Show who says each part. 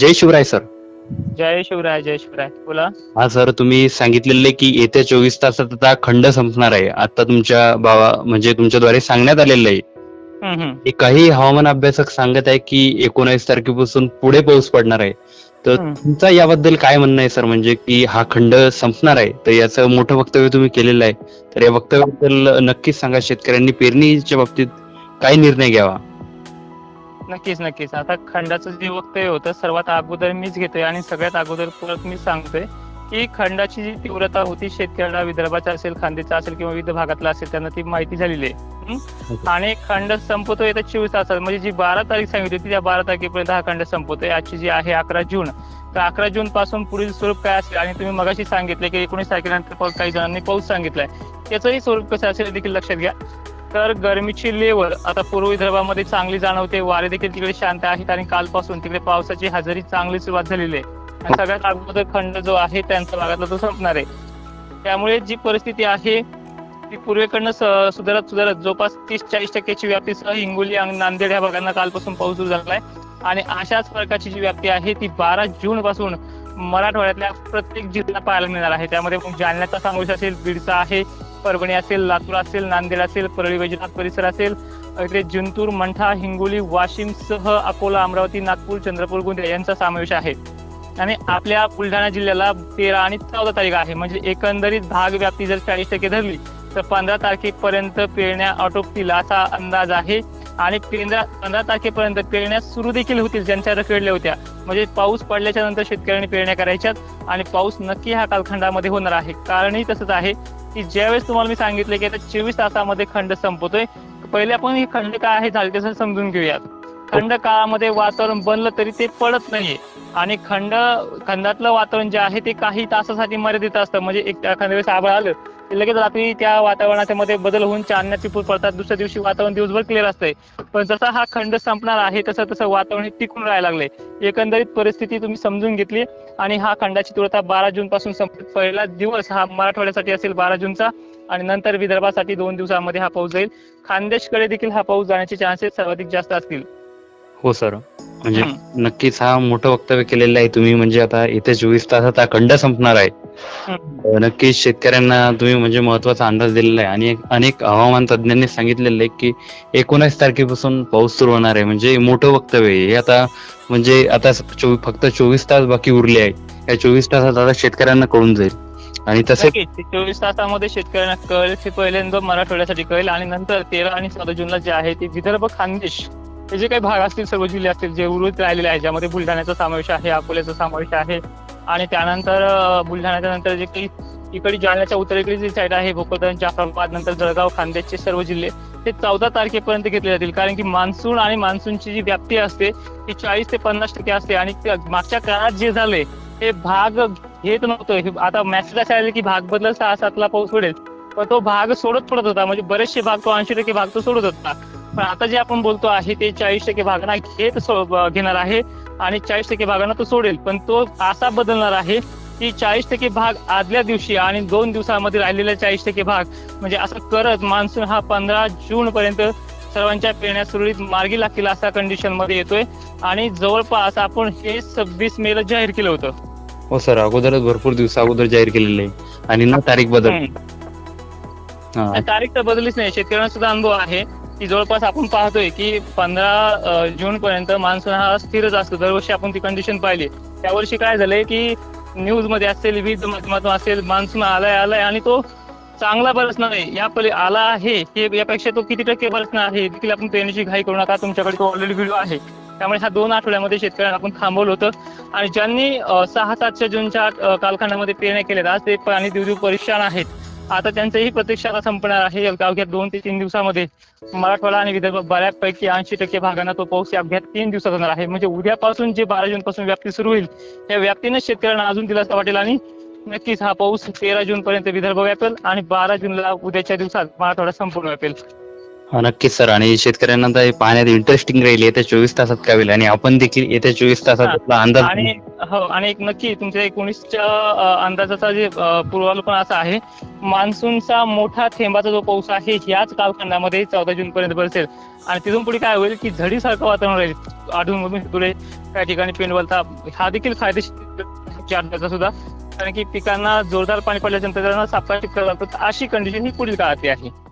Speaker 1: जय Shivray sir.
Speaker 2: जय शिवराय जय शिवराय. बोला.
Speaker 1: हा सर तुम्ही सांगितलेले की येत्या चोवीस तासात आता खंड संपणार आहे. आता तुमच्या बाबा म्हणजे तुमच्याद्वारे सांगण्यात आलेलं आहे.
Speaker 2: हम्म, हम्म.
Speaker 1: काही हवामान अभ्यासक सांगत आहे की एकोणावीस तारखेपासून पुढे पाऊस पडणार आहे. तर
Speaker 2: हम्म.
Speaker 1: तुमचा याबद्दल काय म्हणणं आहे सर? म्हणजे की हा खंड संपणार आहे तर याचं मोठं वक्तव्य तुम्ही केलेलं आहे. तर या वक्तव्याबद्दल नक्कीच सांगा शेतकऱ्यांनी पेरणीच्या बाबतीत काय निर्णय घ्यावा?
Speaker 2: नक्कीच नक्कीच. आता खंडाचं जे वक्तव्य होतं सर्वात अगोदर मीच घेतोय आणि सगळ्यात अगोदर परत मी सांगतोय की खंडाची जी तीव्रता होती शेतकऱ्याला विदर्भाचा असेल खांदेचा असेल किंवा विविध भागातला असेल त्यांना ती माहिती झालेली आहे? आणि खंड संपतोय तर चोवीस तासात. म्हणजे जी बारा तारीख सांगितली होती त्या बारा तारखेपर्यंत हा खंड संपतोय. आजची जी आहे अकरा जून. तर अकरा जून पासून पुढील स्वरूप काय असेल? आणि तुम्ही मगाशी सांगितले की एकोणीस तारखेनंतर काही जणांनी पाऊस सांगितलाय. त्याचंही स्वरूप कसं असेल देखील लक्षात घ्या. तर गरमीची लेवल आता पूर्व विदर्भामध्ये चांगली जाणवते. वारे देखील तिकडे शांत आहेत आणि कालपासून तिकडे पावसाची हजेरी चांगली सुरुवात झालेली आहे. आणि सगळ्यात अगोदर खंड जो आहे त्यांचा भागातला तो संपणार आहे. त्यामुळे जी परिस्थिती आहे ती पूर्वेकडनं स- सुधारत सुधारत जवळपास तीस चाळीस टक्क्याची व्याप्तीसह हिंगोली आणि नांदेड या भागांना कालपासून पाऊस सुरू आहे. आणि अशाच प्रकारची जी व्याप्ती आहे ती बारा जून पासून मराठवाड्यातल्या प्रत्येक जिल्ह्याला पाहायला मिळणार आहे. त्यामध्ये मग जालन्याचा समावेश असेल बीडचा आहे परभणी असेल लातूर असेल नांदेड असेल परळी वैजनाथ परिसर असेल इकडे जिंतूर मंठा हिंगोली वाशिम सह अकोला अमरावती नागपूर चंद्रपूर गोंदिया यांचा समावेश आहे. आणि आपल्या बुलढाणा जिल्ह्याला तेरा आणि चौदा तारीख आहे. म्हणजे एकंदरीत भाग व्याप्ती जर चाळीस टक्के धरली तर पंधरा तारखेपर्यंत पेरण्या आटोपतील असा अंदाज आहे. आणि पंधरा पंधरा तारखेपर्यंत पेरण्या सुरू देखील होतील ज्यांच्या रखडल्या होत्या. म्हणजे पाऊस पडल्याच्या नंतर शेतकऱ्यांनी पेरण्या करायच्यात. आणि पाऊस नक्की ह्या कालखंडामध्ये होणार आहे. कारणही तसंच आहे. की ज्यावेळेस तुम्हाला मी सांगितले की आता चोवीस तासामध्ये खंड संपतोय पहिले आपण हे खंड काय आहे झाले तसं समजून घेऊयात. खंड काळामध्ये वातावरण बनलं तरी ते पडत नाहीये. आणि खंड खंडातलं वातावरण जे आहे ते काही तासासाठी मर्यादित असतं. म्हणजे एक एखाद्या वेळेस आभाळ आलं लगेच रात्री त्या वातावरणाच्या मध्ये बदल होऊन चांदण्या टिपूर पडतात. दुसऱ्या दिवशी वातावरण दिवसभर क्लिअर असतंय. पण जसा हा खंड संपणार आहे तसं तसं वातावरण हे टिकून राहायला लागले एकंदरीत परिस्थिती तुम्ही समजून घेतली आणि हा खंडाची तीव्रता बारा जून पासून संपत पहिला दिवस हा मराठवाड्यासाठी असेल बारा जूनचा आणि नंतर विदर्भासाठी दोन दिवसामध्ये हा पाऊस जाईल. खानदेशकडे देखील हा पाऊस जाण्याचे चान्सेस सर्वाधिक जास्त असतील.
Speaker 1: हो सर म्हणजे नक्कीच हा मोठं वक्तव्य केलेलं आहे तुम्ही. म्हणजे आता येत्या चोवीस तासात हा खंड संपणार आहे. नक्कीच शेतकऱ्यांना तुम्ही म्हणजे महत्त्वाचा अंदाज दिलेला आहे. आणि अनेक हवामान तज्ञांनी सांगितलेलं आहे की एकोणीस तारखेपासून पाऊस सुरू होणार आहे. म्हणजे मोठं वक्तव्य आहे. हे आता म्हणजे आता फक्त चोवीस तास बाकी उरले आहे या चोवीस तासात आता शेतकऱ्यांना कळून जाईल. आणि तसे
Speaker 2: चोवीस तासामध्ये शेतकऱ्यांना कळेल. ते पहिल्यांदा मराठवाड्यासाठी कळेल. आणि नंतर तेरा आणि चौदा जूनला जे आहे ते विदर्भ खानदेश हे जे काही भाग असतील सर्व जिल्हे असतील जे उर्वरित राहिलेले आहे ज्यामध्ये बुलढाण्याचा समावेश आहे अकोल्याचा समावेश आहे आणि त्यानंतर बुलढाण्याच्या नंतर जे काही इकडे जालन्याच्या उत्तरेकडे जी साईड आहे भोकरदन जाफराबाद नंतर जळगाव खानदेशचे सर्व जिल्हे ते चौदा तारखेपर्यंत घेतले जातील. कारण की मान्सून आणि मान्सूनची जी व्याप्ती असते ती चाळीस ते पन्नास टक्के असते. आणि मागच्या काळात जे झाले हे भाग घेत नव्हतं. आता मॅसेज असा आले की भाग बदल सहा सातला पाऊस पडेल. पण तो भाग सोडत पडत होता. म्हणजे बरेचसे भाग तो ऐंशी टक्के भाग तो सोडत होता. पण आता जे आपण बोलतो आहे ते चाळीस टक्के भागांना घेत घेणार आहे. आणि चाळीस टक्के भागांना तो सोडेल. पण तो असा बदलणार आहे की चाळीस टक्के भाग आदल्या दिवशी आणि दोन दिवसामध्ये राहिलेल्या चाळीस टक्के भाग म्हणजे असं करत मान्सून हा पंधरा जून पर्यंत सर्वांच्या पेरण्या सुरळीत मार्गी लागतील असा कंडिशनमध्ये येतोय. आणि जवळपास आपण हे सव्वीस मे ला जाहीर केलं होतं.
Speaker 1: हो सर. अगोदरच भरपूर दिवस अगोदर जाहीर केलेलं आहे. आणि ना तारीख बदल.
Speaker 2: तारीख तर बदललीच नाही. शेतकऱ्यांना सुद्धा अनुभव आहे. की जवळपास आपण पाहतोय की पंधरा जून पर्यंत मान्सून हा स्थिरच असतो. दरवर्षी आपण ती कंडिशन पाहिली. त्या वर्षी काय झालंय की न्यूजमध्ये असेल विविध माध्यमातून असेल मान्सून आलाय आलाय आणि तो चांगला बरसणार आहे या पहिले आला आहे हे यापेक्षा तो किती टक्के बरसणार आहे देखील आपण पेरण्याची घाई करू नका. तुमच्याकडे तो ऑलरेडी व्हिडिओ आहे. त्यामुळे ह्या दोन आठवड्यामध्ये शेतकऱ्यांना आपण थांबवलं होतं. आणि ज्यांनी सहा सातशे जूनच्या अं, कालखंडामध्ये पेरण्या केल्या आज ते पाणी देऊ देऊ परेशान आहेत. आता त्यांचंही प्रतीक्षाला संपणार आहे. अवघ्या दोन ते तीन दिवसामध्ये मराठवाडा आणि विदर्भ बऱ्यापैकी ऐंशी टक्के भागांना तो पाऊस या अवघ्या तीन दिवसात होणार आहे. म्हणजे उद्यापासून जे बारा जून पासून व्याप्ती सुरू होईल या व्याप्तीने शेतकऱ्यांना अजून दिलासा वाटेल आणि नक्कीच हा पाऊस तेरा जून पर्यंत विदर्भ व्यापेल आणि बारा जूनला उद्याच्या दिवसात मराठवाडा संपूर्ण व्यापेल.
Speaker 1: हा, नक्कीच सर. आणि शेतकऱ्यांना तर हे पाहण्यात इंटरेस्टिंग राहील. येत्या चोवीस तासात काय होईल? आणि आपण देखील येत्या चोवीस तासात. आपला अंदाज
Speaker 2: आणि हो आणि एक नक्की तुमच्या एकोणीसच्या अ, अंदाजाचा जे अ, पूर्वानुमान असा आहे मान्सूनचा मोठा थेंबाचा जो पाऊस आहे ह्याच कालखंडामध्ये चौदा जून पर्यंत बसेल. आणि तिथून पुढे काय होईल की झडीसारखं वातावरण राहील. आढळून मधून तुळे काही ठिकाणी पेंडवलता हा देखील फायदेशीर चार दिवसाचा सुद्धा. कारण की पिकांना जोरदार पाणी पडल्यानंतर त्यांना लागतं. अशी कंडिशन ही पुढील काळातली आहे.